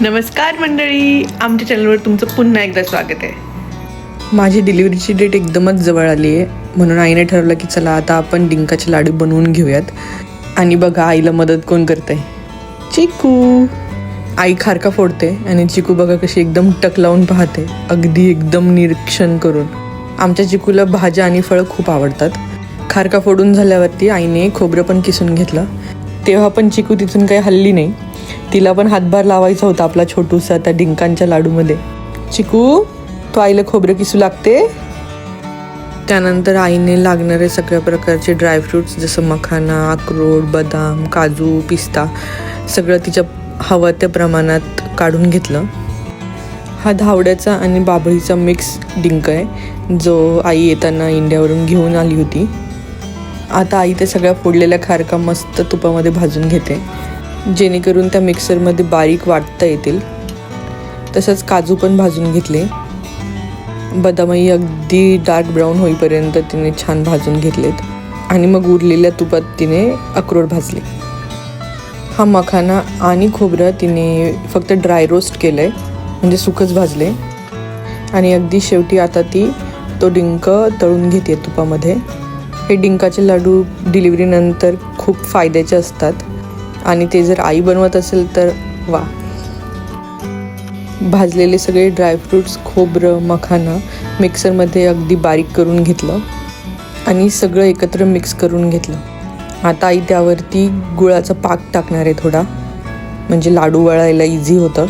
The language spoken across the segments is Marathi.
नमस्कार मंडळी आमच्या चॅनलवर तुमचं पुन्हा एकदा स्वागत आहे. माझी डिलिव्हरीची डेट एकदमच जवळ आली आहे. म्हणून आईने ठरवलं की चला आता आपण डिंकाचे लाडू बनवून घेऊयात. आणि बघा आईला मदत कोण करते चिकू. आई खारका फोडते आणि चिकू बघा कशी एकदम टक लावून पाहते. अगदी एकदम निरीक्षण करून. आमच्या चिकूला भाज्या आणि फळं खूप आवडतात. खारका फोडून झाल्यावरती आईने खोबरं पण किसून घेतलं. तेव्हा पण चिकू तिथून काही हल्ली नाही. तिला पण हातभार लावायचा होता आपला छोटूसा त्या डिंकांच्या लाडूमध्ये. चिकू तो आईला खोबरं किसू लागते? त्यानंतर आईने लागणारे सगळ्या प्रकारचे ड्रायफ्रुट्स जसं मखाना अक्रोड बदाम काजू पिस्ता सगळं तिच्या हवं त्या प्रमाणात काढून घेतलं. हा धावड्याचा आणि बाभळीचा मिक्स डिंक आहे जो आई येताना इंडियावरून घेऊन आली होती. आता आई ते सगळ्या फोडलेल्या खारका मस्त तुपामध्ये भाजून घेते. जेणेकरून त्या मिक्सरमध्ये बारीक वाटता येतील. तसंच काजू पण भाजून घेतले. बदामही अगदी डार्क ब्राऊन होईपर्यंत तिने छान भाजून घेतलेत. आणि मग उरलेल्या तुपात तिने अक्रोड भाजले. हा मखाना आणि खोबरं तिने फक्त ड्राय रोस्ट केलं आहे म्हणजे सुकच भाजले. आणि अगदी शेवटी आता ती तो डिंक तळून घेते तुपामध्ये. हे डिंकाचे लाडू डिलिव्हरीनंतर खूप फायद्याचे असतात. आणि ते जर आई बनवत असेल तर वा. भाजलेले सगळे ड्रायफ्रूट्स खोबरं मखाना मिक्सरमध्ये अगदी बारीक करून घेतलं आणि सगळं एकत्र मिक्स करून घेतलं. आता आई त्यावरती गुळाचा पाक टाकणार आहे थोडा. म्हणजे लाडू वळायला इझी होतं.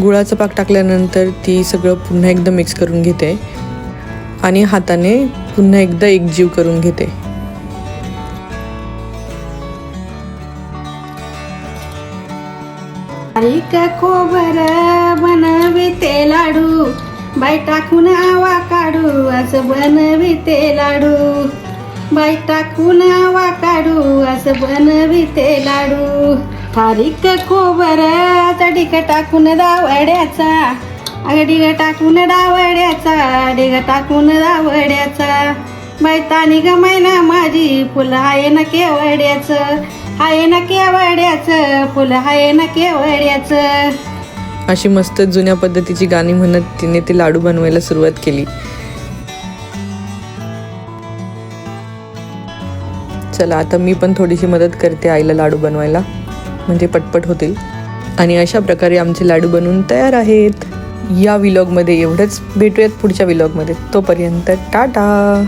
गुळाचं पाक टाकल्यानंतर ती सगळं पुन्हा एकदा मिक्स करून घेते. आणि हाताने पुन्हा एकदा एकजीव करून घेते. खोबर बनविते लाडू. बाई टाकून आवा काढू असं बनविते लाडू. बाई टाकून आवा काढू असं बनविते लाडू. बारीक खोबर डिग टाकून दावड्याचा डिग टाकून डावड्याचा डिग टाकून दावड्याचा बाई तानी ग मैना माझी फुलं आहे ना केवड्याचं आहे ना केवड्याचं फुलं आहे ना केवड्याचं अशी मस्त जुन्या पद्धतीची गाणी म्हणत तिने ते लाडू बनवायला सुरुवात केली. चला आता मी पण थोडीशी मदत करते आईला लाडू बनवायला. म्हणजे पटपट होतील. आणि अशा प्रकारे आमचे लाडू बनवून तयार आहेत. या विलॉगमध्ये एवढंच. भेटूयात पुढच्या विलॉगमध्ये तोपर्यंत टाटा!